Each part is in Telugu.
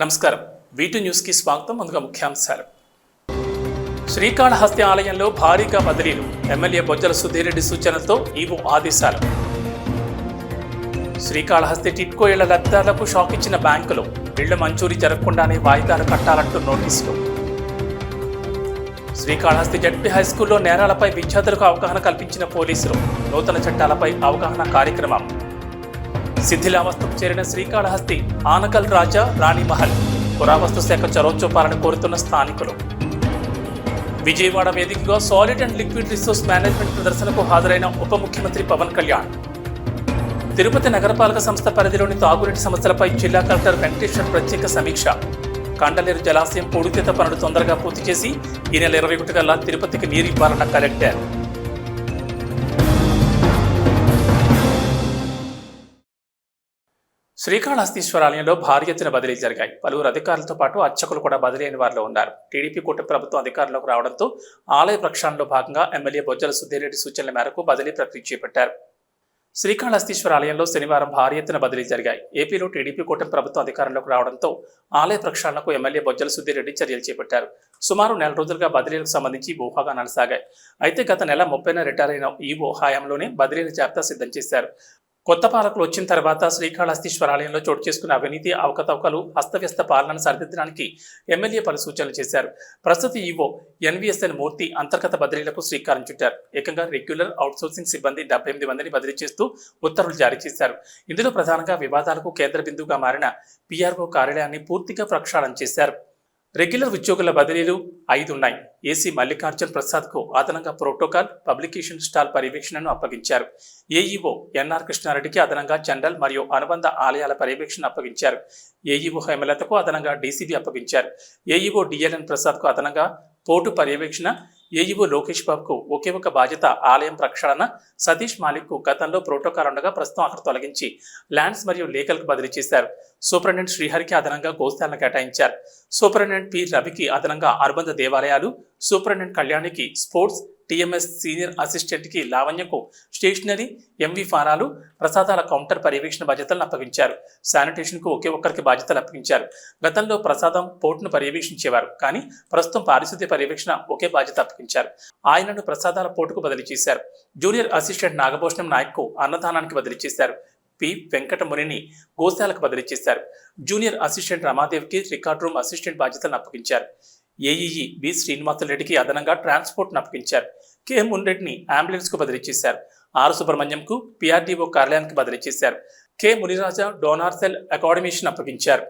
నమస్కారం. వీటి న్యూస్కి స్వాగతం ముందుగా ముఖ్యాంశాలు. శ్రీకాళహస్తి ఆలయంలో భారీగా బదిలీలు. ఎమ్మెల్యే బొజ్జల సుధీరెడ్డి సూచనలతో ఈవో ఆదేశాలు. శ్రీకాళహస్తి టిట్కో ఇళ్ళ లబ్ధిదారులకు షాక్ ఇచ్చిన బ్యాంకులు ఇళ్ళ మంజూరీ జరగకుండానే వాయిదాలు కట్టాలంటూ నోటీసులు. శ్రీకాళహస్తి జడ్పీ హై స్కూల్లో నేరాలపై విద్యార్థులకు అవగాహన కల్పించిన పోలీసులు నూతన చట్టాలపై అవగాహన కార్యక్రమం. శిథిలావస్థకు చేరిన శ్రీకాళహస్తి ఆనకల్ రాజా రాణిమహల్ పురావస్తు శాఖ చొరవచూపాలని కోరుతున్న స్థానికులు. విజయవాడ వేదికగా solid and liquid resource management ప్రదర్శనకు హాజరైన ఉప ముఖ్యమంత్రి పవన్ కళ్యాణ్. తిరుపతి నగరపాలక సంస్థ పరిధిలోని తాగునీటి సమస్యలపై జిల్లా కలెక్టర్ వెంకటేశ్వర్ ప్రత్యేక సమీక్ష. కండలేరు జలాశయం పూడితేత పనులు తొందరగా పూర్తి చేసి ఈ నెల ఇరవై ఒకటి కల్లా తిరుపతికి నీరు ఇవ్వాలన్న కలెక్టర్. శ్రీకాళహస్తీశ్వర ఆలయంలో భారీ ఎత్తున బదిలీ జరిగాయి. పలువురు అధికారులతో పాటు అర్చకులు కూడా బదిలీ అయిన వారిలో ఉన్నారు. టీడీపీ కూటమి ప్రభుత్వం అధికారంలోకి రావడంతో ఆలయ ప్రక్షాళనలో భాగంగా ఎమ్మెల్యే బొజ్జల సుధీరెడ్డి సూచనల మేరకు బదిలీ ప్రక్రియ చేపట్టారు. శ్రీకాళహస్తీశ్వర ఆలయంలో శనివారం భారీ ఎత్తున బదిలీ జరిగాయి. ఏపీలో టీడీపీ కూటమి ప్రభుత్వం అధికారంలోకి రావడంతో ఆలయ ప్రక్షాళనకు ఎమ్మెల్యే బొజ్జల సుధీరెడ్డి చర్యలు చేపట్టారు. సుమారు నెల రోజులుగా బదిలీలకు సంబంధించి ఊహాగానాలు సాగాయి. అయితే గత నెల ముప్పైన రిటైర్ అయిన ఈవో హయాంలోనే బదిలీల జాబితా సిద్ధం చేశారు. కొత్త పాలకులు వచ్చిన తర్వాత శ్రీకాళహస్తీశ్వర ఆలయంలో చోటు చేసుకున్న అవినీతి అవకతవకలు అస్తవ్యస్త పాలనను సరిదిద్దడానికి ఎమ్మెల్యే పలు సూచనలు చేశారు. ప్రస్తుత ఈవో ఎన్వీఎస్ఎన్ మూర్తి అంతర్గత బదిలీలకు శ్రీకారం చుట్టారు. ఏకంగా రెగ్యులర్ అవుట్సోర్సింగ్ సిబ్బంది డెబ్బై ఎనిమిది మందిని బదిలీ చేస్తూ ఉత్తర్వులు జారీ చేశారు. ఇందులో ప్రధానంగా వివాదాలకు కేంద్ర బిందువుగా మారిన పీఆర్ఓ కార్యాలయాన్ని పూర్తిగా ప్రక్షాళన చేశారు. రెగ్యులర్ ఉద్యోగుల బదిలీలు ఐదు ఉన్నాయి ఏసీ మల్లికార్జున్ ప్రసాద్కు అదనంగా ప్రోటోకాల్ పబ్లికేషన్ స్టాల్ పర్యవేక్షణను అప్పగించారు. ఏఈఓ ఎన్ఆర్ కృష్ణారెడ్డికి అదనంగా జనరల్ మరియు అనుబంధ ఆలయాల పర్యవేక్షణ అప్పగించారు. ఏఈఓ హేమలతకు అదనంగా డీసీబీ అప్పగించారు. ఏఈఓ డిఎల్ఎన్ ప్రసాద్కు అదనంగా పోర్టు పర్యవేక్షణ ఏఈఓ లోకేష్ బాబుకు ఒకే ఒక బాధ్యత ఆలయం ప్రక్షాళన సతీష్ మాలిక్కు గతంలో ప్రోటోకాల్ ఉండగా ప్రస్తుతం అక్కడ తొలగించి ల్యాండ్స్ మరియు లేఖలకు బదిలీ చేశారు. సూపరింటెండెంట్ శ్రీహరికి అదనంగా గోశాలను కేటాయించారు. సూపరింటెండెంట్ పి రవికి అదనంగా అనుబంధ దేవాలయాలు సూపరింటెండెంట్ కళ్యాణికి స్పోర్ట్స్ టీఎంఎస్ సీనియర్ అసిస్టెంట్కి లావణ్యకు స్టేషనరీ ఎంవి ఫారాలు ప్రసాదాల కౌంటర్ పర్యవేక్షణ బాధ్యతలను అప్పగించారు. శానిటేషన్కు ఒకే ఒక్కరికి బాధ్యతలు అప్పగించారు. గతంలో ప్రసాదం పోర్టును పర్యవేక్షించేవారు కానీ ప్రస్తుతం పారిశుద్ధ్య పర్యవేక్షణ ఒకే బాధ్యత అప్పగించారు. ఆయనను ప్రసాదాల పోర్టుకు బదిలీ చేశారు. జూనియర్ అసిస్టెంట్ నాగభూషణం నాయక్కు అన్నదానానికి బదిలీ చేశారు. పి వెంకటమునిని గోశాలకు బదిలీ చేశారు. జూనియర్ అసిస్టెంట్ రమాదేవికి రికార్డ్ రూమ్ అసిస్టెంట్ బాధ్యతలను అప్పగించారు. ఏఈఈ బి శ్రీనివాసరెడ్డికి అదనంగా ట్రాన్స్పోర్ట్ను అప్పగించారు. కె మున్రెడ్డిని అంబులెన్స్కు బదిలీ చేశారు. ఆర్ సుబ్రహ్మణ్యంకు పిఆర్డీఓ కార్యాలయానికి బదిలీ చేశారు. కె మునిరాజా డోనార్ సెల్ అకాడమీషన్ అప్పగించారు.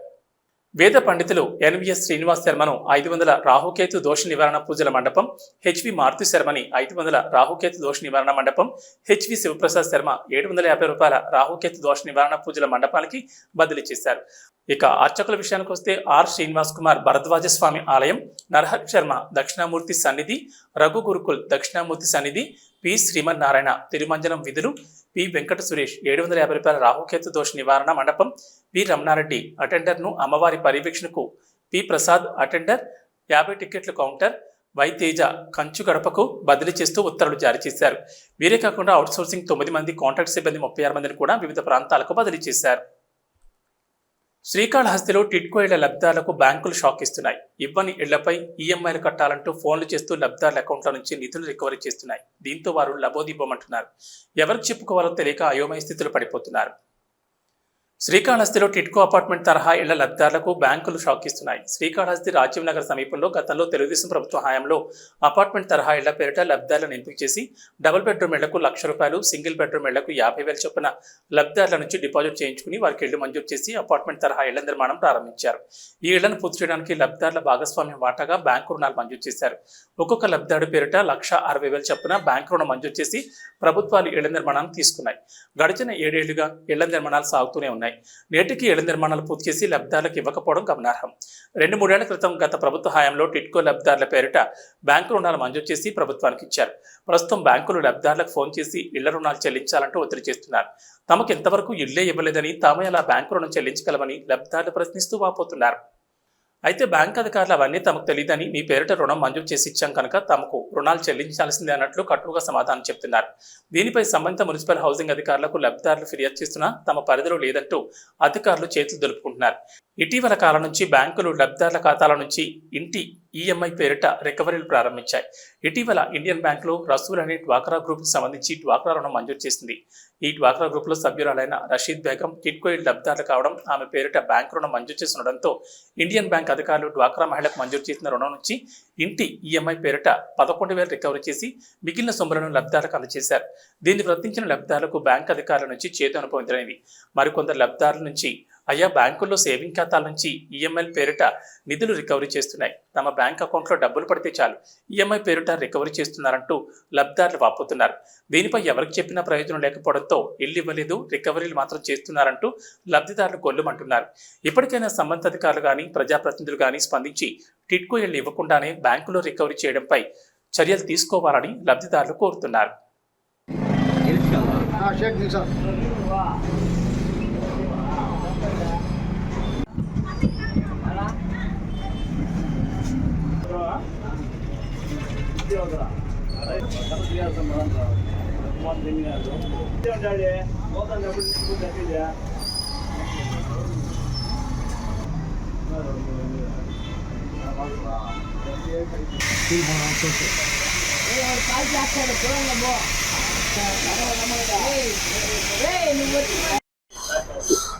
వేద పండితులు ఎన్విఎస్ శ్రీనివాస్ శర్మను ఐదు వందల రాహుకేతు దోష నివారణ పూజల మండపం హెచ్వి మారుతి శర్మని ఐదు వందల రాహుకేతు దోష నివారణ మండపం హెచ్వి శివప్రసాద్ శర్మ ఏడు వందల యాభై రూపాయల రాహుకేతు దోష నివారణ పూజల మండపానికి బదిలీ చేశారు. ఇక అర్చకుల విషయానికి వస్తే ఆర్ శ్రీనివాస్ కుమార్ భరద్వాజ స్వామి ఆలయం నరహర్ శర్మ దక్షిణామూర్తి సన్నిధి రఘు గురుకుల్ దక్షిణామూర్తి సన్నిధి పి శ్రీమన్నారాయణ తిరుమంజనం విధులు పి వెంకట సురేష్ ఏడు వందల యాభై రూపాయల రాహుకేతు దోష నివారణ మండపం పి రమణారెడ్డి అటెండర్ను అమ్మవారి పర్యవేక్షణకు పి ప్రసాద్ అటెండర్ యాభై టికెట్ల కౌంటర్ వై తేజ కంచు గడపకు బదిలీ చేస్తూ ఉత్తర్వులు జారీ చేశారు. వీరే కాకుండా అవుట్సోర్సింగ్ తొమ్మిది మంది కాంట్రాక్ట్ సిబ్బంది ముప్పై ఆరు మందిని కూడా వివిధ ప్రాంతాలకు బదిలీ చేశారు. శ్రీకాళహస్తిలో టిట్కో ఇళ్ళ లబ్ధిదారులకు బ్యాంకులు షాక్ ఇస్తున్నాయి. ఇవ్వని ఇళ్ళపై ఈఎంఐలు కట్టాలంటూ ఫోన్లు చేస్తూ లబ్ధిదారుల అకౌంట్ల నుంచి నిధులు రికవరీ చేస్తున్నాయి. దీంతో వారు లబోదిబ్బమంటున్నారు. ఎవరికి చెప్పుకోవాలో తెలియక అయోమయ స్థితిలో పడిపోతున్నారు. శ్రీకాళహస్తిలో టిట్కో అపార్ట్మెంట్ తరహా ఇళ్ళ లబ్ధిదారులకు బ్యాంకులు షాక్ ఇస్తున్నాయి శ్రీకాళహస్తి రాజీవ్ నగర్ సమీపంలో గతంలో తెలుగుదేశం ప్రభుత్వ హయాంలో అపార్ట్మెంట్ తరహా ఇళ్ళ పేరిట లబ్ధిదారులను ఎంపిక చేసి డబుల్ బెడ్రూమ్ ఇళ్ళకు లక్ష రూపాయలు సింగిల్ బెడ్రూమ్ ఇళ్ళకు యాభై వేల చొప్పున లబ్ధిదారుల నుంచి డిపాజిట్ చేయించుకుని వారికి ఇళ్ళు మంజూరు చేసి అపార్ట్మెంట్ తరహా ఇళ్ళ నిర్మాణం ప్రారంభించారు. ఈ ఇళ్ళను పూర్తి చేయడానికి లబ్ధిదారుల భాగస్వామ్యం వాటాగా బ్యాంకు రుణాలు మంజూరు చేశారు. ఒక్కొక్క లబ్ధిదారు పేరిట లక్ష అరవై వేల చొప్పున బ్యాంకు రుణం మంజూరు చేసి ప్రభుత్వాలు ఇళ్ళ నిర్మాణాన్ని తీసుకున్నాయి. గడిచిన ఏడేళ్ళుగా ఇళ్ళ నిర్మాణాలు సాగుతూనే ఉన్నాయి. నేటికి ఇళ్ళ నిర్మాణాలు పూర్తి చేసి లబ్ధాలకు ఇవ్వకపోవడం గమనార్హం. రెండు మూడేళ్ళ క్రితం గత ప్రభుత్వ హయాంలో టిట్కో లబ్ధారుల పేరిట బ్యాంకు రుణాలు మంజూరు చేసి ప్రభుత్వానికి ఇచ్చారు. ప్రస్తుతం బ్యాంకులు లబ్ధారులకు ఫోన్ చేసి ఇళ్ళ రుణాలు చెల్లించాలంటూ ఒత్తిడి చేస్తున్నారు. తమకు ఇంతవరకు ఇళ్ళే ఇవ్వలేదని తామే అలా బ్యాంకు రుణం చెల్లించగలమని లబ్ధారులు ప్రశ్నిస్తూ వాపోతున్నారు. అయితే బ్యాంక్ అధికారులు అవన్నీ తమకు తెలియదని మీ పేరిట రుణం మంజూరు చేసి ఇచ్చాం కనుక తమకు రుణాలు చెల్లించాల్సిందే అన్నట్లు కట్టుగా సమాధానం చెప్తున్నారు. దీనిపై సంబంధిత మున్సిపల్ హౌసింగ్ అధికారులకు లబ్ధిదారులు ఫిర్యాదు చేస్తున్నా తమ పరిధిలో లేదంటూ అధికారులు చేతులు దులుపుకుంటున్నారు. ఇటీవల కాలం నుంచి బ్యాంకులు లబ్ధిదారుల ఖాతాల నుంచి ఇంటి ఈఎంఐ పేరిట రికవరీలు ప్రారంభించాయి. ఇటీవల ఇండియన్ బ్యాంకులో రసూల్ అనే డ్వాక్రా గ్రూప్కి సంబంధించి డ్వాక్రా రుణం మంజూరు చేసింది. ఈ డ్వాక్రా గ్రూప్లో సభ్యురాలైన రషీద్ బేగం కిట్కోయిడ్ లబ్ధిదారులు కావడం ఆమె పేరిట బ్యాంక్ రుణం మంజూరు చేస్తుండడంతో ఇండియన్ బ్యాంక్ అధికారులు డ్వాక్రా మహిళకు మంజూరు చేసిన రుణం నుంచి ఇంటి ఈఎంఐ పేరిట పదకొండు వేలు రికవరీ చేసి మిగిలిన సొమ్ములను లబ్ధిదారులకు అందజేశారు. దీన్ని వర్తించిన లబ్ధిదారులకు బ్యాంక్ అధికారుల నుంచి చేదు అనుభవించడమైంది మరికొందరు లబ్ధిదారుల నుంచి అయ్యా బ్యాంకుల్లో సేవింగ్ ఖాతాల నుంచి ఈఎంఐల పేరిట నిధులు రికవరీ చేస్తున్నాయి. తమ బ్యాంక్ అకౌంట్లో డబ్బులు పడితే చాలు ఈఎంఐ పేరిట రికవరీ చేస్తున్నారంటూ లబ్ధిదారులు వాపోతున్నారు. దీనిపై ఎవరికి చెప్పినా ప్రయోజనం లేకపోవడంతో ఇల్లు ఇవ్వలేదు రికవరీలు మాత్రం చేస్తున్నారంటూ లబ్ధిదారులు గొల్లుమంటున్నారు. ఇప్పటికైనా సంబంధాధికారులు కానీ ప్రజాప్రతినిధులు కానీ స్పందించి టిట్కో ఇళ్ళు ఇవ్వకుండానే బ్యాంకులో రికవరీ చేయడంపై చర్యలు తీసుకోవాలని లబ్ధిదారులు కోరుతున్నారు.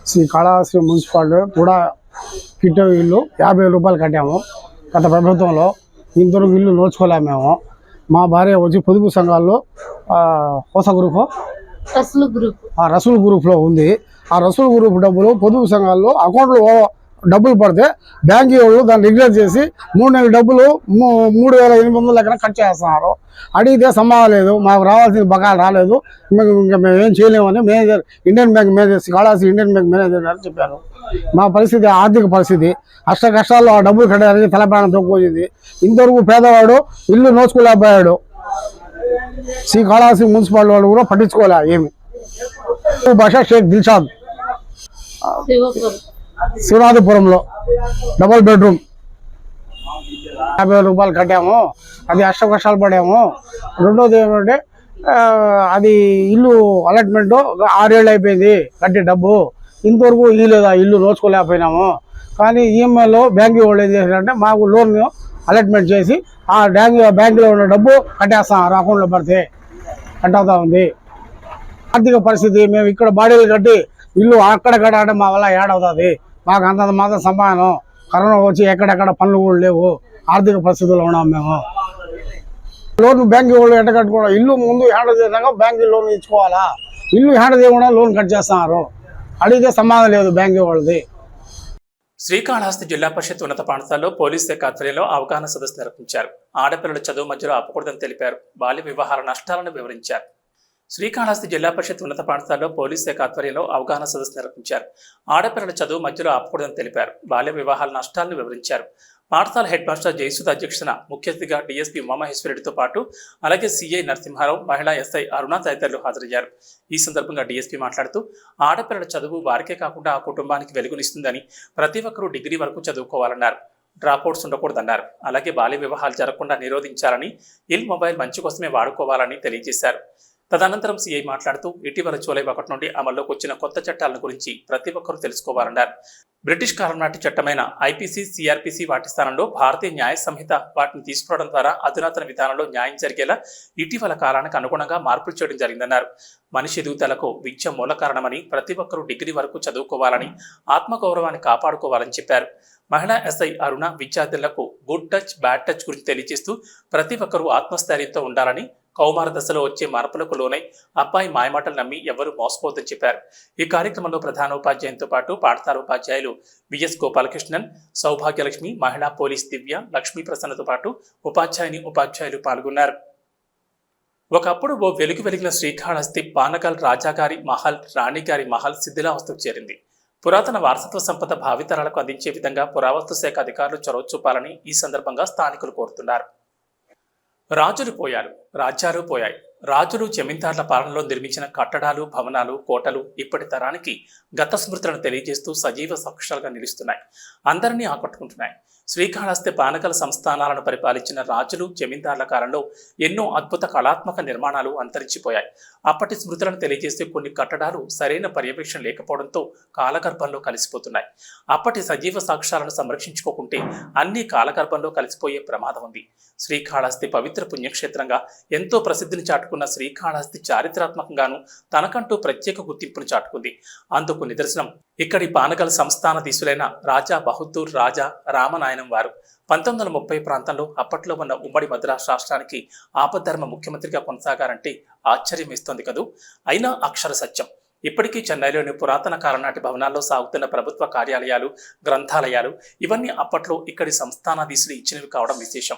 శ్రీ కాళహస్తి మున్సిపాలిటీ కూడా కిట్టో ఇల్లు యాభై రూపాయలు కట్టాము గత ప్రభుత్వంలో. ఇంతవరకు ఇల్లు నోచుకోలేము మేము. మా భార్య వచ్చి పొదుపు సంఘాల్లో హోస గ్రూపు అసలు గ్రూప్ ఆ రసూల్ గ్రూప్లో ఉంది. ఆ రసూల్ గ్రూప్ డబ్బులు పొదుపు సంఘాల్లో అకౌంట్లో డబ్బులు పడితే బ్యాంక్ వాళ్ళు దాన్ని రెగ్యులేట్ చేసి మూడు నెలల డబ్బులు మూడు వేల ఎనిమిది వందల లెక్కన కట్ చేస్తున్నారు. అడిగితే సంబంధం లేదు. మాకు రావాల్సిన బకాయిలు రాలేదు. ఇంకా మేము ఏం చేయలేమని manager Indian bank manager Kalasi Indian bank manager గారు చెప్పారు. మా పరిస్థితి ఆర్థిక పరిస్థితి. అష్ట కష్టాల్లో ఆ డబ్బులు కట్టడానికి తలప్రాణం తొక్కుపోయింది ఇంతవరకు పేదవాడు ఇల్లు నోచుకోలేకపోయాడు. శ్రీ కాళహస్తి మున్సిపాలిటీ వాళ్ళు కూడా పట్టించుకోలే ఏమి. భాష షేక్ దిల్షాద్. శివనాథపురంలో డబుల్ బెడ్రూమ్. యాభై వేల రూపాయలు కట్టాము. అది అష్ట కష్టాలు పడాము రెండోది ఏమంటే అది ఇల్లు అలాట్మెంట్ ఆరేళ్ళు అయిపోయింది కట్టే డబ్బు. ఇంతవరకు ఇయ్యలేదు ఆ ఇల్లు నోచుకోలేకపోయినాము. కానీ ఈఎంఐలో బ్యాంక్ వాళ్ళు ఏం చేశారంటే మాకు లోన్ అలాట్మెంట్ చేసి ఆ బ్యాంక్ బ్యాంకులో ఉన్న డబ్బు కట్టేస్తాం. అకౌంట్లో పడితే కట్టవుతా ఉంది. ఆర్థిక పరిస్థితి మేము ఇక్కడ బాడీలు కట్టి ఇల్లు అక్కడ కట్టడం మా వల్ల ఏడవుతుంది. మాకు అంతంత మాత్రం సమానం. కరోనా వచ్చి ఎక్కడెక్కడ పనులు కూడా లేవు. ఆర్థిక పరిస్థితుల్లో ఉన్నాం మేము. లోన్ బ్యాంక్ వాళ్ళు ఎట్ట కట్టుకోవడం ఇల్లు ముందు హ్యాండ్ చేసినాక బ్యాంకు లోన్ ఇచ్చుకోవాలా? ఇల్లు హ్యాండ్ చేయకుండా లోన్ కట్ చేస్తున్నారు. అడిగితే సమాధానం లేదు బ్యాంక్ వాళ్ళది. శ్రీకాళహస్తి జిల్లా పరిషత్ ఉన్నత పాఠశాలలో పోలీస్ శాఖ ఆధ్వర్యంలో అవగాహన సదస్సు నిర్వహించారు. ఆడపిల్లల చదువు మధ్యలో ఆపకూడదని తెలిపారు. బాల్య వివాహాల నష్టాలను వివరించారు. శ్రీకాళహస్తి జిల్లా పరిషత్ ఉన్నత పాఠశాలలో పోలీస్ శాఖ ఆధ్వర్యంలో అవగాహన సదస్సు నిర్వహించారు. ఆడపిల్లల చదువు మధ్యలో ఆపకూడదని తెలిపారు. బాల్య వివాహాల నష్టాలను వివరించారు. పాఠశాల హెడ్ మాస్టర్ జయసుధ అధ్యక్షతన ముఖ్య అతిథిగా డీఎస్పీ ఉమామహేశ్వరరెడ్డితో పాటు అలాగే సిఐ నరసింహారావు మహిళా ఎస్ఐ అరుణ తదితరులు హాజరయ్యారు. ఈ సందర్భంగా డీఎస్పీ మాట్లాడుతూ ఆడపిల్లల చదువు వారికే కాకుండా ఆ కుటుంబానికి వెలుగునిస్తుందని ప్రతి ఒక్కరూ డిగ్రీ వరకు చదువుకోవాలన్నారు. డ్రాప్అవుట్స్ ఉండకూడదన్నారు. అలాగే బాల్య వివాహాలు జరగకుండా నిరోధించాలని ఇల్ మొబైల్ మంచి కోసమే వాడుకోవాలని తెలియజేశారు. తదనంతరం సీఐ మాట్లాడుతూ ఇటీవల జూలై ఒకటి నుండి అమల్లోకి వచ్చిన కొత్త చట్టాలను గురించి ప్రతి ఒక్కరూ తెలుసుకోవాలన్నారు. బ్రిటిష్ కాలం నాటి చట్టమైన ఐపీసీ సిఆర్పీసీ వాటి స్థానంలో భారతీయ న్యాయ సంహిత వాటిని తీసుకురావడం ద్వారా అధునాతన విధానంలో న్యాయం జరిగేలా ఇటీవల కాలానికి అనుగుణంగా మార్పులు చేయడం జరిగిందన్నారు. మనిషి ఎదుగుదలకు విద్య మూల కారణమని ప్రతి ఒక్కరూ డిగ్రీ వరకు చదువుకోవాలని ఆత్మగౌరవాన్ని కాపాడుకోవాలని చెప్పారు. మహిళా ఎస్ఐ అరుణ విద్యార్థులకు గుడ్ టచ్ బ్యాడ్ టచ్ గురించి తెలియజేస్తూ ప్రతి ఒక్కరూ ఆత్మస్థైర్యంతో ఉండాలని కౌమార దశలో వచ్చే మార్పులకు లోనై అబ్బాయి మాయమాటలు నమ్మి ఎవరూ మోసపోద్దని చెప్పారు. ఈ కార్యక్రమంలో ప్రధాన ఉపాధ్యాయునితో పాటు పాఠశాల ఉపాధ్యాయులు విఎస్ గోపాలకృష్ణన్ సౌభాగ్యలక్ష్మి మహిళా పోలీస్ దివ్య లక్ష్మీ ప్రసన్నతో పాటు ఉపాధ్యాయుని ఉపాధ్యాయులు పాల్గొన్నారు. ఒకప్పుడు ఓ వెలుగు వెలిగిన శ్రీకాళహస్తి పానకల్ రాజాగారి మహల్ రాణిగారి మహల్ శిథిలావస్థకు చేరింది. పురాతన వారసత్వ సంపద భావితరాలకు అందించే విధంగా పురావస్తు శాఖ అధికారులు చొరవ చూపాలని ఈ సందర్భంగా స్థానికులు కోరుతున్నారు. రాజులు పోయారు. రాజ్యాలు పోయాయి. రాజులు జమీందార్ల పాలనలో నిర్మించిన కట్టడాలు భవనాలు కోటలు ఇప్పటి తరానికి గత స్మృతులను తెలియజేస్తూ సజీవ సాక్ష్యాలుగా నిలుస్తున్నాయి. అందరినీ ఆకట్టుకుంటున్నాయి. శ్రీకాళహస్తి పానకల సంస్థానాలను పరిపాలించిన రాజులు జమీందార్ల కాలంలో ఎన్నో అద్భుత కళాత్మక నిర్మాణాలు అంతరించిపోయాయి. అప్పటి స్మృతులను తెలియజేసే కొన్ని కట్టడాలు సరైన పర్యవేక్షణ లేకపోవడంతో కాలగర్భంలో కలిసిపోతున్నాయి. అప్పటి సజీవ సాక్ష్యాలను సంరక్షించుకోకుంటే అన్ని కాలగర్భంలో కలిసిపోయే ప్రమాదం ఉంది. శ్రీకాళహస్తి పవిత్ర పుణ్యక్షేత్రంగా ఎంతో ప్రసిద్ధిని చాటుకున్న శ్రీకాళహస్తి చారిత్రాత్మకంగాను తనకంటూ ప్రత్యేక గుర్తింపును చాటుకుంది. అందుకు నిదర్శనం ఇక్కడి పానగల సంస్థానధీశులైన రాజా బహదూర్ రాజా రామనాయనం వారు పంతొమ్మిది వందల ముప్పై ప్రాంతంలో అప్పట్లో ఉన్న ఉమ్మడి మద్రాసు రాష్ట్రానికి ఆపద్ధర్మ ముఖ్యమంత్రిగా కొనసాగారంటే ఆశ్చర్యం వేస్తోంది కదూ. అయినా అక్షర సత్యం. ఇప్పటికీ చెన్నైలోని పురాతన కాలనాటి భవనాల్లో సాగుతున్న ప్రభుత్వ కార్యాలయాలు గ్రంథాలయాలు ఇవన్నీ అప్పట్లో ఇక్కడి సంస్థానాధీశులు ఇచ్చినవి కావడం విశేషం.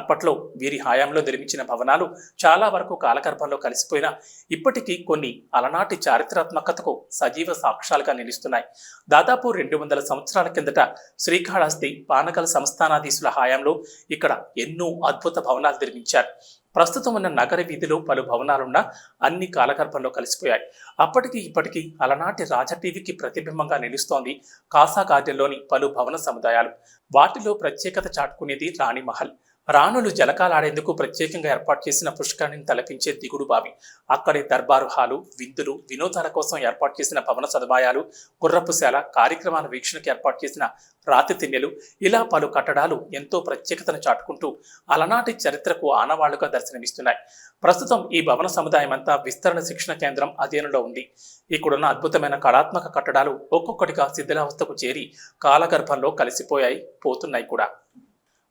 అప్పట్లో వీరి హయాంలో నిర్మించిన భవనాలు చాలా వరకు కాలగర్భంలో కలిసిపోయినా ఇప్పటికీ కొన్ని అలనాటి చారిత్రాత్మకతకు సజీవ సాక్ష్యాలుగా నిలుస్తున్నాయి. దాదాపు రెండు వందల సంవత్సరాల కిందట శ్రీకాళహస్తి పానగల సంస్థానాధీశుల హయాంలో ఇక్కడ ఎన్నో అద్భుత భవనాలు నిర్మించారు. ప్రస్తుతం ఉన్న నగర వీధిలో పలు భవనాలున్న అన్ని కాలగర్భంలో కలిసిపోయాయి. అప్పటికి ఇప్పటికీ అలనాటి రాజటీవికి ప్రతిబింబంగా నిలుస్తోంది కాసా గార్డెన్లోని పలు భవన సముదాయాలు. వాటిలో ప్రత్యేకత చాటుకునేది రాణి మహల్ రాణులు జలకాలాడేందుకు ప్రత్యేకంగా ఏర్పాటు చేసిన పుష్కరిణిని తలపించే దిగుడు బావి. అక్కడే దర్బారు హాలు విందులు వినోదాల కోసం ఏర్పాటు చేసిన భవన సదుపాయాలు గుర్రపుశాల కార్యక్రమాల వీక్షణకు ఏర్పాటు చేసిన రాతి తిన్నెలు ఇలా పలు కట్టడాలు ఎంతో ప్రత్యేకతను చాటుకుంటూ అలనాటి చరిత్రకు ఆనవాళ్ళుగా దర్శనమిస్తున్నాయి. ప్రస్తుతం ఈ భవన సముదాయం అంతా విస్తరణ శిక్షణ కేంద్రం అధీనంలో ఉంది. ఇక్కడున్న అద్భుతమైన కళాత్మక కట్టడాలు ఒక్కొక్కటిగా శిథిలావస్థకు చేరి కాలగర్భంలో కలిసిపోయాయి పోతున్నాయి కూడా.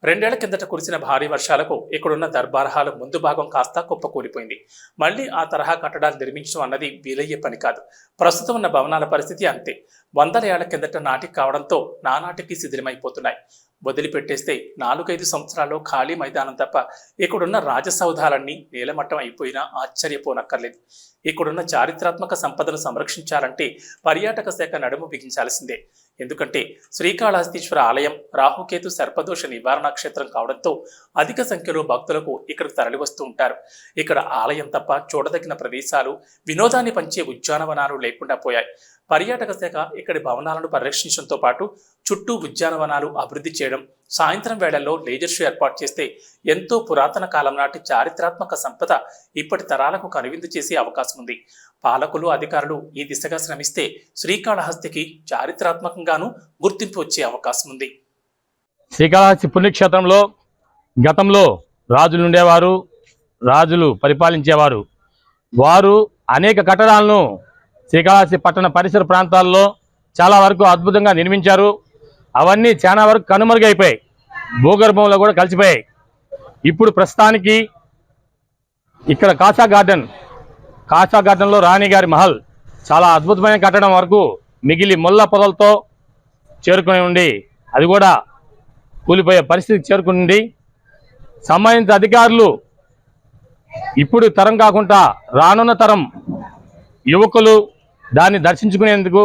రెండేళ్ళ కిందట కురిసిన భారీ వర్షాలకు ఇక్కడున్న దర్బార్ హాల్ ముందు భాగం కాస్త కుప్పకూలిపోయింది. మళ్ళీ ఆ తరహా కట్టడాలు నిర్మించడం అన్నది వీలయ్యే పని కాదు. ప్రస్తుతం ఉన్న భవనాల పరిస్థితి అంతే. వందల ఏళ్ళ కిందట నాటికి కావడంతో నానాటికి శిథిలమైపోతున్నాయి. వదిలిపెట్టేస్తే నాలుగైదు సంవత్సరాల్లో ఖాళీ మైదానం తప్ప ఇక్కడున్న రాజసౌధాలన్నీ నేలమట్టం అయిపోయినా ఆశ్చర్యపోనక్కర్లేదు. ఇక్కడున్న చారిత్రాత్మక సంపదను సంరక్షించాలంటే పర్యాటక శాఖ నడుము బిగించాల్సిందే. ఎందుకంటే శ్రీకాళహస్తీశ్వర ఆలయం రాహుకేతు సర్పదోష నివారణ క్షేత్రం కావడంతో అధిక సంఖ్యలో భక్తులకు ఇక్కడికి తరలివస్తూ ఉంటారు. ఇక్కడ ఆలయం తప్ప చూడదగిన ప్రదేశాలు వినోదాన్ని పంచే ఉద్యానవనాలు లేకుండా పోయాయి. పర్యాటక శాఖ ఇక్కడి భవనాలను పరిరక్షించడంతో పాటు చుట్టూ ఉద్యానవనాలు అభివృద్ధి చేయడం సాయంత్రం వేళల్లో లేజర్ షో ఏర్పాటు చేస్తే ఎంతో పురాతన కాలం నాటి చారిత్రాత్మక సంపద ఇప్పటి తరాలకు కనువిందు చేసే అవకాశం ఉంది. పాలకులు అధికారులు ఈ దిశగా శ్రమిస్తే శ్రీకాళహస్తికి చారిత్రాత్మకంగానూ గుర్తింపు వచ్చే అవకాశం ఉంది. శ్రీకాళహస్తి పుణ్యక్షేత్రంలో గతంలో రాజులు ఉండేవారు రాజులు పరిపాలించేవారు. వారు అనేక కట్టడాలను శ్రీకాళహస్తి పట్టణ పరిసర ప్రాంతాల్లో చాలా వరకు అద్భుతంగా నిర్మించారు. అవన్నీ చాలా వరకు కనుమరుగైపోయాయి. భూగర్భంలో కూడా కలిసిపోయాయి. ఇప్పుడు ప్రస్తుతానికి ఇక్కడ కాసా గార్డెన్ కాసా గార్డెన్లో రాణి గారి మహల్ చాలా అద్భుతమైన కట్టడం వరకు మిగిలి ముళ్ళ పొదలతో చేరుకొని ఉండి అది కూడా కూలిపోయే పరిస్థితికి చేరుకుండి సంబంధిత అధికారులు ఇప్పుడు తరం కాకుండా రానున్న తరం యువకులు దాన్ని దర్శించుకునేందుకు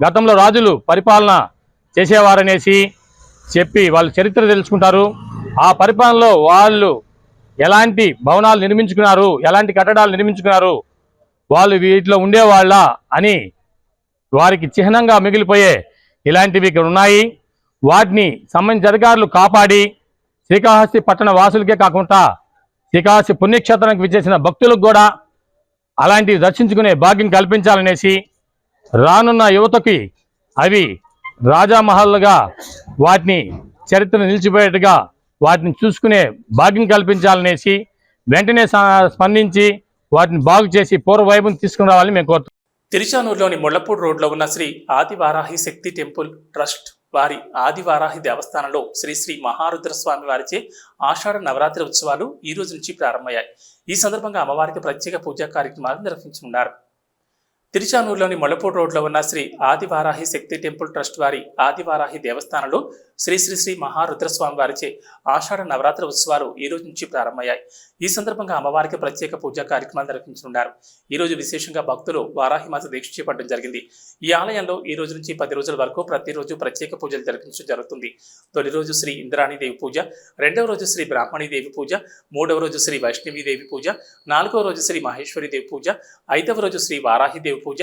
గతంలో రాజులు పరిపాలన చేసేవారనేసి చెప్పి వాళ్ళ చరిత్ర తెలుసుకుంటారు. ఆ పరిపాలనలో వాళ్ళు ఎలాంటి భవనాలు నిర్మించుకున్నారు ఎలాంటి కట్టడాలు నిర్మించుకున్నారు వాళ్ళు వీటిలో ఉండేవాళ్ళ అని వారికి చిహ్నంగా మిగిలిపోయే ఇలాంటివి ఇక్కడ ఉన్నాయి. వాటిని సంబంధించిన అధికారులు కాపాడి శ్రీకాళహస్తి పట్టణ వాసులకే కాకుండా శ్రీకాళహస్తి పుణ్యక్షేత్రానికి విచ్చేసిన భక్తులకు కూడా అలాంటివి దర్శించుకునే భాగ్యం కల్పించాలనేసి రానున్న యువతకి అవి రాజామహల్లుగా వాటిని చరిత్ర నిలిచిపోయేట్టుగా వాటిని చూసుకునే భాగ్యం కల్పించాలనేసి వెంటనే స్పందించి వాటిని బాగు చేసి పూర్వవైపుని తీసుకుని రావాలని మేము కోరుతున్నాం. తిరుచానూరులోని ముళ్ళపూడి రోడ్లో ఉన్న శ్రీ ఆదివారాహి శక్తి టెంపుల్ ట్రస్ట్ వారి ఆదివారాహి దేవస్థానంలో శ్రీ శ్రీ మహారుద్ర స్వామి వారిచే ఆషాఢ నవరాత్రి ఉత్సవాలు ఈ రోజు నుంచి ప్రారంభమయ్యాయి. ఈ సందర్భంగా అమ్మవారికి ప్రత్యేక పూజా కార్యక్రమాలు నిర్వహించనున్నారు. తిరుచానూరులోని మొలపూడి రోడ్లో ఉన్న శ్రీ ఆదివారాహి శక్తి టెంపుల్ ట్రస్ట్ వారి ఆదివారాహి దేవస్థానంలో శ్రీ శ్రీ శ్రీ మహారుద్రస్వామి వారిచే ఆషాఢ నవరాత్రి ఉత్సవాలు ఈ రోజు నుంచి ప్రారంభమయ్యాయి. ఈ సందర్భంగా అమ్మవారికి ప్రత్యేక పూజా కార్యక్రమాలు నిర్వహించనున్నారు. ఈ రోజు విశేషంగా భక్తులు వారాహిమాత దీక్ష చేపట్టడం జరిగింది. ఈ ఆలయంలో ఈ రోజు నుంచి పది రోజుల వరకు ప్రతిరోజు ప్రత్యేక పూజలు జరిపించడం జరుగుతుంది. తొలి రోజు శ్రీ ఇంద్రాణి దేవి పూజ రెండవ రోజు శ్రీ బ్రాహ్మణి దేవి పూజ మూడవ రోజు శ్రీ వైష్ణవి దేవి పూజ నాలుగవ రోజు శ్రీ మహేశ్వరి దేవి పూజ ఐదవ రోజు శ్రీ వారాహి దేవి పూజ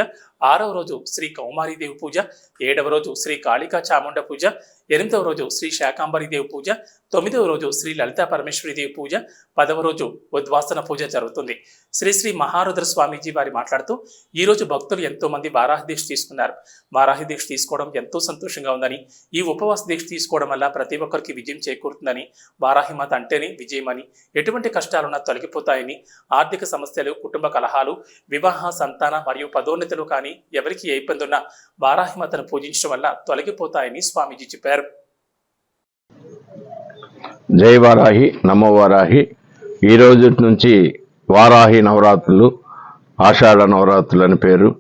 ఆరవ రోజు శ్రీ కౌమారి దేవి పూజ ఏడవ రోజు శ్రీ కాళికా చాముండ పూజ ఎనిమిదవ రోజు శ్రీ శాకాంబరి దేవి పూజ తొమ్మిదవ రోజు శ్రీ లలితా పరమేశ్వరి దేవి పూజ పదవ రోజు ఉద్వాసన పూజ జరుగుతుంది. శ్రీ శ్రీ మహారుద్ర స్వామీజీ వారి మాట్లాడుతూ ఈ రోజు భక్తులు ఎంతో మంది వారాహి దీక్ష తీసుకున్నారు. వారాహి దీక్ష తీసుకోవడం ఎంతో సంతోషంగా ఉందని ఈ ఉపవాస దీక్ష తీసుకోవడం వల్ల ప్రతి ఒక్కరికి విజయం చేకూరుతుందని వారాహిమాత అంటేనే విజయమని ఎటువంటి కష్టాలున్నా తొలగిపోతాయని ఆర్థిక సమస్యలు కుటుంబ కలహాలు వివాహ సంతాన మరియు పదోన్నతులు కానీ ఎవరికి ఏ ఇబ్బంది ఉన్నా వారాహిమాతను పూజించడం వల్ల తొలగిపోతాయని స్వామీజీ చెప్పారు. జై వారాహి నమో వారాహి ఈ రోజు నుంచి వారాహి నవరాత్రులు ఆషాఢ నవరాత్రులు అని పేరు.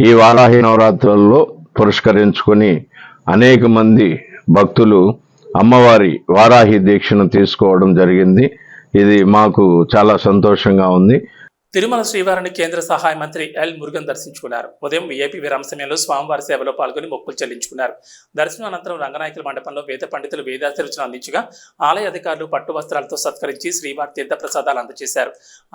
ఈ వారాహి నవరాత్రులలో పురస్కరించుకొని అనేక మంది భక్తులు అమ్మవారి వారాహి దీక్షను తీసుకోవడం జరిగింది. ఇది మాకు చాలా సంతోషంగా ఉంది. తిరుమల శ్రీవారిని కేంద్ర సహాయ మంత్రి ఎల్ మురుగన్ దర్శించుకున్నారు. ఉదయం ఏపీ విరామ సమయంలో స్వామివారి సేవలో పాల్గొని మొక్కులు చెల్లించుకున్నారు. దర్శనం అనంతరం రంగనాయకుల మండపంలో వేద పండితులు వేదాశీర్వచన అందించగా ఆలయ అధికారులు పట్టు వస్త్రాలతో సత్కరించి శ్రీవారి తీర్థ ప్రసాదాలు అందజేశారు.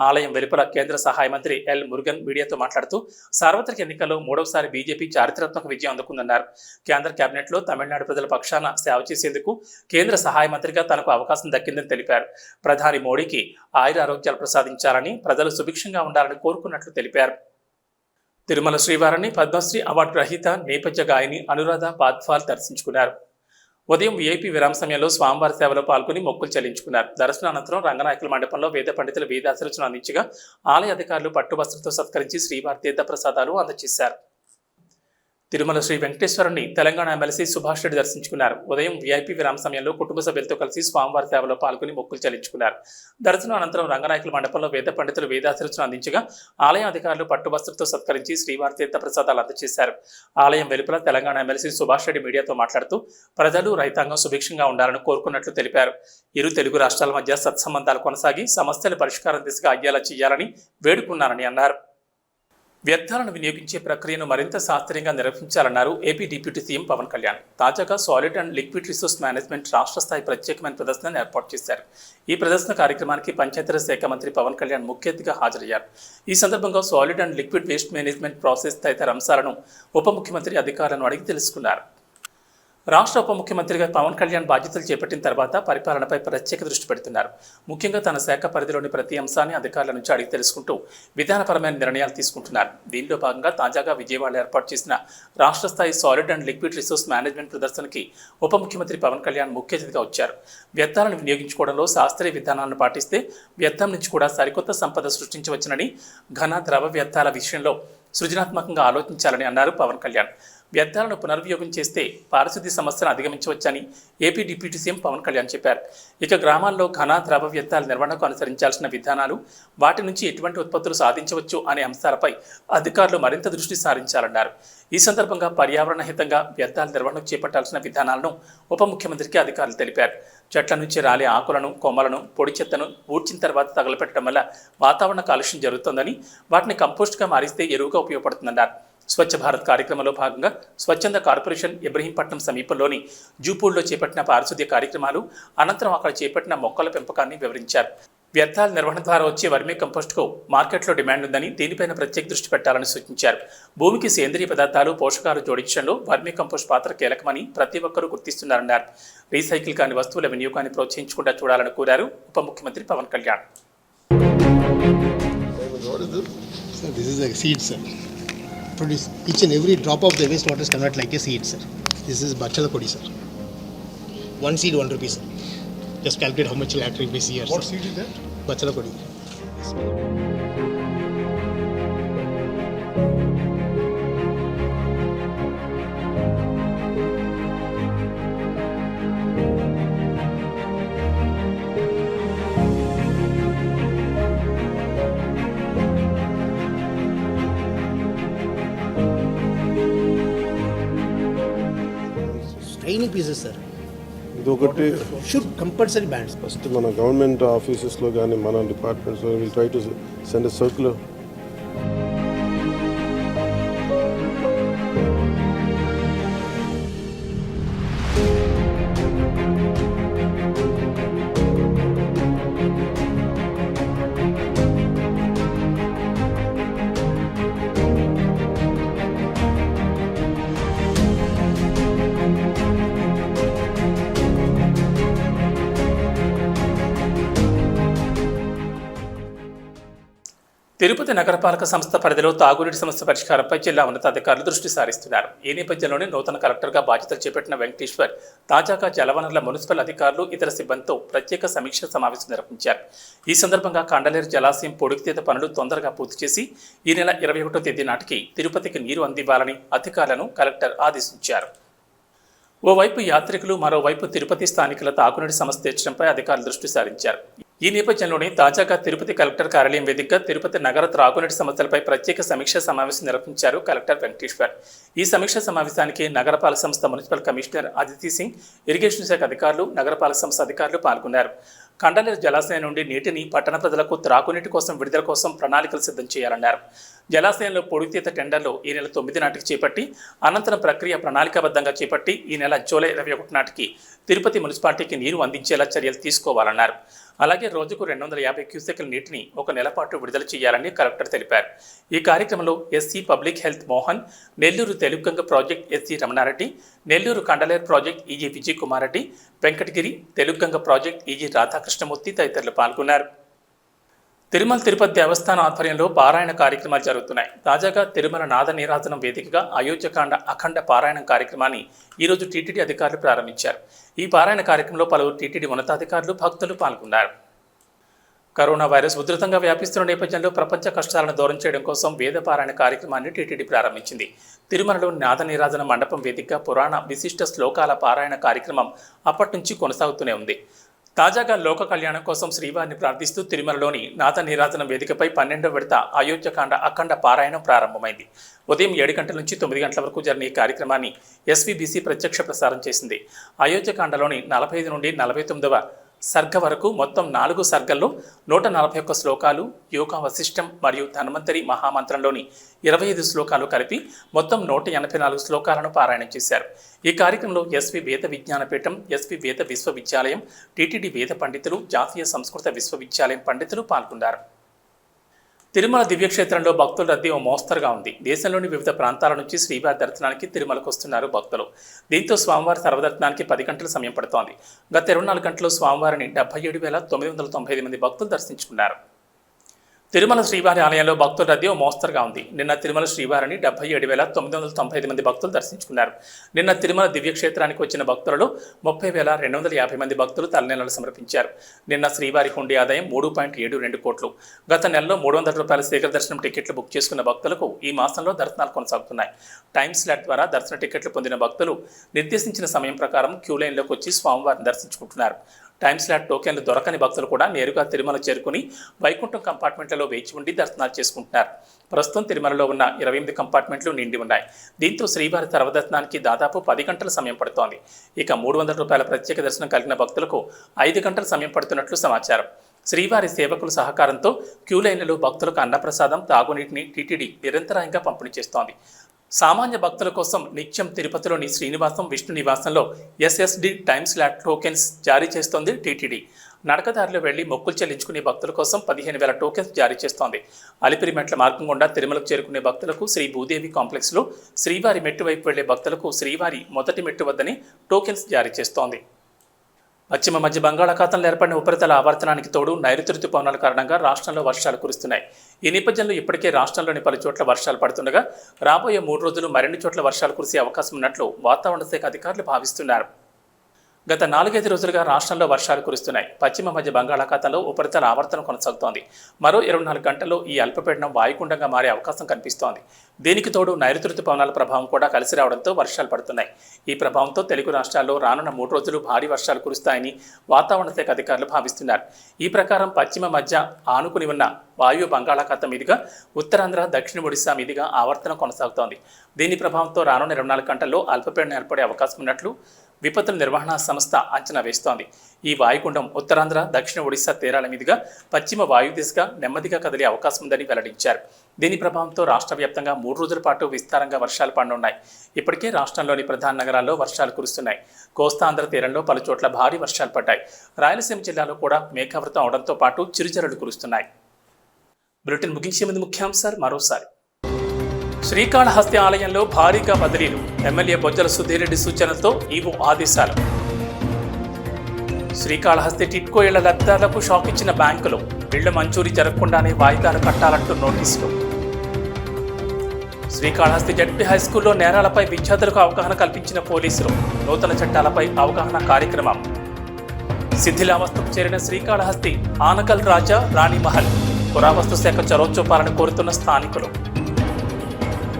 ఆలయం వెలుపల కేంద్ర సహాయ మంత్రి ఎల్ మురుగన్ మీడియాతో మాట్లాడుతూ సార్వత్రిక ఎన్నికల్లో మూడవసారి బీజేపీ చారిత్రాత్మక విజయం అందుకుందన్నారు. కేంద్ర కేబినెట్లో తమిళనాడు ప్రజల పక్షాన సేవ చేసేందుకు కేంద్ర సహాయ మంత్రిగా తనకు అవకాశం దక్కిందని తెలిపారు. ప్రధాని మోడీకి ఆయుర ఆరోగ్యాలు ప్రసాదించాలని ప్రజలు సుభిక్ష సుభిక్షంగా ఉండాలని కోరుకున్నట్లు తెలిపారు. తిరుమల శ్రీవారిని పద్మశ్రీ అవార్డు రహిత నేపథ్య గాయని అనురాధ పాద్ఫాల్ దర్శించుకున్నారు. ఉదయం వీఐపీ విరామ సమయంలో స్వామివారి సేవలో పాల్గొని మొక్కులు చెల్లించుకున్నారు. దర్శన అనంతరం రంగనాయకుల మండపంలో వేద పండితులు వేదాశీర్వచన అందించగా ఆలయ అధికారులు పట్టు వస్త్రంతో సత్కరించి శ్రీవారి తీర్థ ప్రసాదాలు అందజేశారు. తిరుమల శ్రీ వెంకటేశ్వరుని తెలంగాణ ఎమ్మెల్సీ సుభాష్ రెడ్డి దర్శించుకున్నారు. ఉదయం వీఐపీ విరామ సమయంలో కుటుంబ సభ్యులతో కలిసి స్వామివారి సేవలో పాల్గొని మొక్కులు చెల్లించుకున్నారు. దర్శనం అనంతరం రంగనాయకుల మండపంలో వేద పండితులు వేదాశీర్వచన అందించగా ఆలయ అధికారులు పట్టువస్త్రంతో సత్కరించి శ్రీవారి తీర్థ ప్రసాదాలు అందజేశారు. ఆలయం వెలుపల తెలంగాణ ఎమ్మెల్సీ సుభాష్ రెడ్డి మీడియాతో మాట్లాడుతూ ప్రజలు రైతాంగం సుభిక్షంగా ఉండాలని కోరుకున్నట్లు తెలిపారు. ఇరు తెలుగు రాష్ట్రాల మధ్య సత్సంబంధాలు కొనసాగి సమస్యల పరిష్కారం దిశగా అయ్యేలా చేయాలని వేడుకున్నారని అన్నారు. వ్యర్థాలను వినియోగించే ప్రక్రియను మరింత శాస్త్రీయంగా నిర్వహించాలన్నారు AP deputy CM Pawan Kalyan. తాజాగా solid and liquid resource management రాష్ట్ర స్థాయి ప్రత్యేకమైన ప్రదర్శనను ఏర్పాటు చేశారు. ఈ ప్రదర్శన కార్యక్రమానికి పంచాయతీరాజ్ శాఖ మంత్రి పవన్ కళ్యాణ్ ముఖ్య అతిథిగా హాజరయ్యారు. ఈ సందర్భంగా solid and liquid waste management process తదితర అంశాలను ఉప ముఖ్యమంత్రి అధికారులను అడిగి తెలుసుకున్నారు. రాష్ట్ర ఉప ముఖ్యమంత్రిగా పవన్ కళ్యాణ్ బాధ్యతలు చేపట్టిన తర్వాత పరిపాలనపై ప్రత్యేక దృష్టి పెడుతున్నారు. ముఖ్యంగా తన శాఖ పరిధిలోని ప్రతి అంశాన్ని అధికారుల నుంచి అడిగి తెలుసుకుంటూ విధానపరమైన నిర్ణయాలు తీసుకుంటున్నారు. దీనిలో భాగంగా తాజాగా విజయవాడ ఏర్పాటు చేసిన రాష్ట్ర స్థాయి solid and liquid resource management ప్రదర్శనకి ఉప ముఖ్యమంత్రి పవన్ కళ్యాణ్ ముఖ్య అతిథిగా వచ్చారు. వ్యర్థాలను వినియోగించుకోవడంలో శాస్త్రీయ విధానాలను పాటిస్తే వ్యర్థం నుంచి కూడా సరికొత్త సంపద సృష్టించవచ్చునని ఘన ద్రవ వ్యర్థాల విషయంలో సృజనాత్మకంగా ఆలోచించాలని అన్నారు పవన్ కళ్యాణ్. వ్యర్థాలను పునర్వినియోగం చేస్తే పారిశుద్ధ్య సమస్యను అధిగమించవచ్చని AP deputy CM Pawan Kalyan చెప్పారు. ఇక గ్రామాల్లో ఘన ద్రవ వ్యర్థాల నిర్వహణకు అనుసరించాల్సిన విధానాలు వాటి నుంచి ఎటువంటి ఉత్పత్తులు సాధించవచ్చు అనే అంశాలపై అధికారులు మరింత దృష్టి సారించాలన్నారు. ఈ సందర్భంగా పర్యావరణ హితంగా వ్యర్థాల నిర్వహణకు చేపట్టాల్సిన విధానాలను ఉప ముఖ్యమంత్రికి అధికారులు తెలిపారు. చెట్ల నుంచి రాలే ఆకులను కొమ్మలను పొడి చెత్తను ఊడ్చిన తర్వాత తగలపెట్టడం వల్ల వాతావరణ కాలుష్యం జరుగుతోందని వాటిని కంపోస్ట్గా మారిస్తే ఎరువుగా ఉపయోగపడుతుందన్నారు. స్వచ్ఛ భారత్ కార్యక్రమంలో భాగంగా స్వచ్ఛంద కార్పొరేషన్ ఇబ్రహీంపట్నం సమీపంలోని జూపూడ్లో చేపట్టిన పారిశుద్ధ్య కార్యక్రమాలు అనంతరం అక్కడ చేపట్టిన మొక్కల పెంపకాన్ని వివరించారు. వ్యర్థాల నిర్వహణ ద్వారా వచ్చే వర్మీ కంపోస్ట్కు మార్కెట్లో డిమాండ్ ఉందని దీనిపైన ప్రత్యేక దృష్టి పెట్టాలని సూచించారు. భూమికి సేంద్రియ పదార్థాలు పోషకాలు జోడించడంలో వర్మీ కంపోస్ట్ పాత్ర కీలకమని ప్రతి ఒక్కరూ గుర్తిస్తున్నారన్నారు. రీసైకిల్ కాని వస్తువుల వినియోగాన్ని ప్రోత్సహించకుండా చూడాలని కోరారు ఉప ముఖ్యమంత్రి Pawan Kalyan. Produce each and every drop of the wastewater is converted like a seed, sir. This is bachala kodi, sir. One seed, one rupee, sir. Just calculate how much you'll have to here. What seed is that? Bachala kodi. Pieces, sir. ఇదొకటి Should compulsory bans. ఫస్ట్ మన గవర్నమెంట్ ఆఫీసెస్లో కానీ మన డిపార్ట్మెంట్స్లో will try to send circular నగరపాలక సంస్థ పరిధిలో తాగునీటి సమస్య పరిష్కారంపై జిల్లా ఉన్నతాధికారులు దృష్టి సారిస్తున్నారు. ఈ నేపథ్యంలోనే నూతన కలెక్టర్గా బాధ్యతలు చేపట్టిన వెంకటేశ్వర్ తాజాగా జలవనరుల మున్సిపల్ అధికారులు ఇతర సిబ్బందితో ప్రత్యేక సమీక్ష సమావేశం నిర్వహించారు. ఈ సందర్భంగా కండలేరు జలాశయం పొడిగితీత పనులు తొందరగా పూర్తి చేసి ఈ నెల ఇరవై ఒకటో తేదీ నాటికి తిరుపతికి నీరు అందివ్వాలని అధికారులను కలెక్టర్ ఆదేశించారు. ఓవైపు యాత్రికులు మరోవైపు తిరుపతి స్థానికుల తాగునీటి సమస్య తీర్చడంపై అధికారులు దృష్టి సారించారు. ఈ నేపథ్యంలోనే తాజాగా తిరుపతి కలెక్టర్ కార్యాలయం వేదికగా తిరుపతి నగర త్రాగునీటి సమస్యలపై ప్రత్యేక సమీక్ష సమావేశం నిర్వహించారు కలెక్టర్ వెంకటేశ్వర్. ఈ సమీక్ష సమావేశానికి నగరపాలక సంస్థ municipal commissioner Aditi Singh irrigation శాఖ అధికారులు నగరపాలక సంస్థ అధికారులు పాల్గొన్నారు. కండలేరు జలాశయం నుండి నీటిని పట్టణ ప్రజలకు త్రాగునీటి కోసం విడుదల కోసం ప్రణాళికలు సిద్ధం చేయాలన్నారు. జలాశయంలో పొడితీత టెండర్లు ఈ నెల తొమ్మిది నాటికి చేపట్టి అనంతరం ప్రక్రియ ప్రణాళికాబద్ధంగా చేపట్టి ఈ నెల జూలై ఇరవై ఒకటి నాటికి తిరుపతి మున్సిపాలిటీకి నీరు అందించేలా చర్యలు తీసుకోవాలన్నారు. అలాగే రోజుకు రెండు వందల యాభై క్యూసెక్ల నీటిని ఒక నెలపాటు విడుదల చేయాలని కలెక్టర్ తెలిపారు. ఈ కార్యక్రమంలో SC public health Mohan Nellore Telugu Ganga project SC Ramana Reddy Nellore Kandaleru project EE Vijay Kumar Reddy Venkatagiri Telugu Ganga project EE Radhakrishnamurthy తదితరులు పాల్గొన్నారు. తిరుమల తిరుపతి దేవస్థానం ఆధ్వర్యంలో పారాయణ కార్యక్రమాలు జరుగుతున్నాయి. తాజాగా తిరుమల నాద నీరాజనం వేదికగా అయోధ్యకాండ అఖండ పారాయణం కార్యక్రమాన్ని ఈరోజు టీటీడీ అధికారులు ప్రారంభించారు. ఈ పారాయణ కార్యక్రమంలో పలువురు టీటీడీ ఉన్నతాధికారులు భక్తులు పాల్గొన్నారు. కరోనా వైరస్ ఉధృతంగా వ్యాపిస్తున్న నేపథ్యంలో ప్రపంచ కష్టాలను దూరం చేయడం కోసం వేద పారాయణ కార్యక్రమాన్ని టీటీడీ ప్రారంభించింది. తిరుమలలో నాద నీరాజన మండపం వేదికగా పురాణ విశిష్ట శ్లోకాల పారాయణ కార్యక్రమం అప్పటి నుంచి కొనసాగుతూనే ఉంది. తాజాగా లోక కళ్యాణం కోసం శ్రీవారిని ప్రార్థిస్తూ తిరుమలలోని నాథ నీరాజన వేదికపై పన్నెండవ విడత అయోధ్యకాండ అఖండ పారాయణం ప్రారంభమైంది. ఉదయం ఏడు గంటల నుంచి తొమ్మిది గంటల వరకు జరిగిన ఈ కార్యక్రమాన్ని ఎస్వీబీసీ ప్రత్యక్ష ప్రసారం చేసింది. అయోధ్యకాండలోని నలభై ఐదు నుండి నలభై తొమ్మిదవ సర్గ వరకు మొత్తం నాలుగు సర్గల్లో నూట నలభై ఒక్క శ్లోకాలు యోగా వశిష్టం మరియు ధన్వంతరి మహామంత్రంలోని ఇరవై ఐదు శ్లోకాలు కలిపి మొత్తం నూట ఎనభై నాలుగు శ్లోకాలను పారాయణం చేశారు. ఈ కార్యక్రమంలో ఎస్వి వేద విజ్ఞానపీఠం ఎస్వి వేద విశ్వవిద్యాలయం టీటీడీ వేద పండితులు జాతీయ సంస్కృత విశ్వవిద్యాలయం పండితులు పాల్గొన్నారు. తిరుమల దివ్యక్షేత్రంలో భక్తుల రద్దీ ఓ మోస్తరుగా ఉంది. దేశంలోని వివిధ ప్రాంతాల నుంచి శ్రీవారి దర్శనానికి తిరుమలకు వస్తున్నారు భక్తులు. దీంతో స్వామివారి సర్వదర్శనానికి పది గంటల సమయం పడుతోంది. గత ఇరవై నాలుగు గంటలు స్వామివారిని డెబ్బై ఏడు వేల తొమ్మిది వందల తొంభై ఐదు మంది భక్తులు దర్శించుకున్నారు. తిరుమల శ్రీవారి ఆలయంలో భక్తుల రద్దీ మోస్తరుగా ఉంది. నిన్న తిరుమల శ్రీవారిని డెబ్బై ఏడు వేల తొమ్మిది వందల తొంభై ఐదు మంది భక్తులు దర్శించుకున్నారు. నిన్న తిరుమల దివ్యక్షేత్రానికి వచ్చిన భక్తులలో ముప్పై వేల రెండు వందల యాభై మంది భక్తులు తలనీలాలు సమర్పించారు. నిన్న శ్రీవారి హుండీ ఆదాయం మూడు పాయింట్ ఏడు రెండు కోట్లు. గత నెలలో మూడు వందల రూపాయల శీఘ్ర దర్శనం టికెట్లు బుక్ చేసుకున్న భక్తులకు ఈ మాసంలో దర్శనాలు కొనసాగుతున్నాయి. టైమ్ స్లాట్ ద్వారా దర్శన టికెట్లు పొందిన భక్తులు నిర్దేశించిన సమయం ప్రకారం క్యూ లైన్లోకి వచ్చి స్వామివారిని దర్శించుకుంటున్నారు. టైమ్ స్లాట్ టోకెన్లు దొరకని భక్తులు కూడా నేరుగా తిరుమల చేరుకుని వైకుంఠం కంపార్ట్మెంట్లలో వేచి ఉండి దర్శనాలు చేసుకుంటున్నారు. ప్రస్తుతం తిరుమలలో ఉన్న ఇరవై ఎనిమిది కంపార్ట్మెంట్లు నిండి ఉన్నాయి. దీంతో శ్రీవారి సర్వదర్శనానికి దాదాపు పది గంటల సమయం పడుతోంది. ఇక మూడు వందల రూపాయల ప్రత్యేక దర్శనం కలిగిన భక్తులకు ఐదు గంటల సమయం పడుతున్నట్లు సమాచారం. శ్రీవారి సేవకుల సహకారంతో క్యూ లైన్లలో భక్తులకు అన్నప్రసాదం తాగునీటిని టీటీడీ నిరంతరాయంగా పంపిణీ చేస్తోంది. సామాన్య భక్తుల కోసం నిత్యం తిరుపతిలోని శ్రీనివాసం విష్ణు నివాసంలో ఎస్ఎస్డి టైమ్ స్లాట్ టోకెన్స్ జారీ చేస్తోంది టీటీడీ. నడకదారిలో వెళ్ళి మొక్కులు చెల్లించుకునే భక్తుల కోసం పదిహేను వేల టోకెన్స్ జారీ చేస్తోంది. అలిపిరి మెట్ల మార్గం గుండా తిరుమలకు చేరుకునే భక్తులకు శ్రీ భూదేవి కాంప్లెక్స్లో శ్రీవారి మెట్టు వైపు వెళ్ళే భక్తులకు శ్రీవారి మొదటి మెట్టు వద్దని టోకెన్స్ జారీ చేస్తోంది. పశ్చిమ మధ్య బంగాళాఖాతంలో ఏర్పడిన ఉపరితల ఆవర్తనానికి తోడు నైరుతి రుతుపవనాల కారణంగా రాష్ట్రంలో వర్షాలు కురుస్తున్నాయి. ఈ నేపథ్యంలో ఇప్పటికే రాష్ట్రంలోని పలు చోట్ల వర్షాలు పడుతుండగా రాబోయే మూడు రోజులు మరిన్ని చోట్ల వర్షాలు కురిసే అవకాశం ఉన్నట్లు వాతావరణ శాఖ అధికారులు భావిస్తున్నారు. గత నాలుగైదు రోజులుగా రాష్ట్రంలో వర్షాలు కురుస్తున్నాయి. పశ్చిమ మధ్య బంగాళాఖాతంలో ఉపరితల ఆవర్తనం కొనసాగుతోంది. మరో ఇరవై నాలుగు గంటల్లో ఈ అల్పపీడనం వాయుగుండంగా మారే అవకాశం కనిపిస్తోంది. దీనికి తోడు నైరుతి ఋతుపవనాల ప్రభావం కూడా కలిసి రావడంతో వర్షాలు పడుతున్నాయి. ఈ ప్రభావంతో తెలుగు రాష్ట్రాల్లో రానున్న మూడు రోజులు భారీ వర్షాలు కురుస్తాయని వాతావరణ శాఖ అధికారులు భావిస్తున్నారు. ఈ ప్రకారం పశ్చిమ మధ్య ఆనుకుని ఉన్న వాయు బంగాళాఖాతం మీదుగా ఉత్తరాంధ్ర దక్షిణ ఒడిశా మీదుగా ఆవర్తనం కొనసాగుతోంది. దీని ప్రభావంతో రానున్న ఇరవై నాలుగు గంటల్లో అల్పపీడనం ఏర్పడే అవకాశం ఉన్నట్లు విపత్తుల నిర్వహణ సంస్థ అంచనా వేస్తోంది. ఈ వాయుగుండం ఉత్తరాంధ్ర దక్షిణ ఒడిశా తీరాల మీదుగా పశ్చిమ వాయు దిశగా నెమ్మదిగా కదిలే అవకాశం ఉందని వెల్లడించారు. దీని ప్రభావంతో రాష్ట్ర వ్యాప్తంగా మూడు రోజుల పాటు విస్తారంగా వర్షాలు పడనున్నాయి. ఇప్పటికే రాష్ట్రంలోని ప్రధాన నగరాల్లో వర్షాలు కురుస్తున్నాయి. కోస్తాంధ్ర తీరంలో పలు చోట్ల భారీ వర్షాలు పడ్డాయి. రాయలసీమ జిల్లాలో కూడా మేఘావృతం అవడంతో పాటు చిరుజల్లులు కురుస్తున్నాయి. బులెటిన్ ముగించే ముందు ముఖ్యాంశాలు మరోసారి. శ్రీకాళహస్తి ఆలయంలో భారీగా బదిలీలు. ఎమ్మెల్యే బొజ్జల సుధీరెడ్డి సూచనలతో ఈవో ఆదేశాలు. శ్రీకాళహస్తి టిట్కో ఇళ్ళ లబ్ధాలకు షాక్ ఇచ్చిన బ్యాంకులు ఇళ్ళ మంజూరీ జరగకుండానే వాయిదాలు కట్టాలంటూ నోటీసులు. శ్రీకాళహస్తి జడ్పీ హై స్కూల్లో నేరాలపై విద్యార్థులకు అవగాహన కల్పించిన పోలీసులు నూతన చట్టాలపై అవగాహన కార్యక్రమం. శిథిలావస్థకు చేరిన శ్రీకాళహస్తి ఆనకల్ రాజా రాణిమహల్ పురావస్తు శాఖ చొరవ చూపాలని కోరుతున్న స్థానికులు.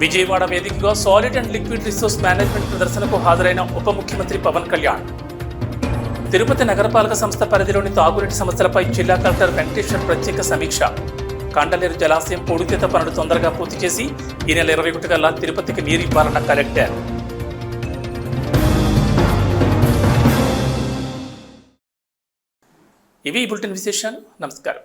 విజయవాడ వేదికగా solid and liquid resource management ప్రదర్శనకు హాజరైన ఉప ముఖ్యమంత్రి పవన్ కళ్యాణ్. తిరుపతి నగరపాలక సంస్థ పరిధిలోని తాగునీటి సమస్యలపై జిల్లా కలెక్టర్ వెంకటేశ్వర్ ప్రత్యేక సమీక్ష. కండలేరు జలాశయం పూడితేత పనులు తొందరగా పూర్తి చేసి ఈ నెల ఇరవై ఒకటి కల్లా తిరుపతికి నీరు ఇవ్వాలన్న కలెక్టర్. ఇవి బులెటిన్ విశేషాలు. నమస్కారం.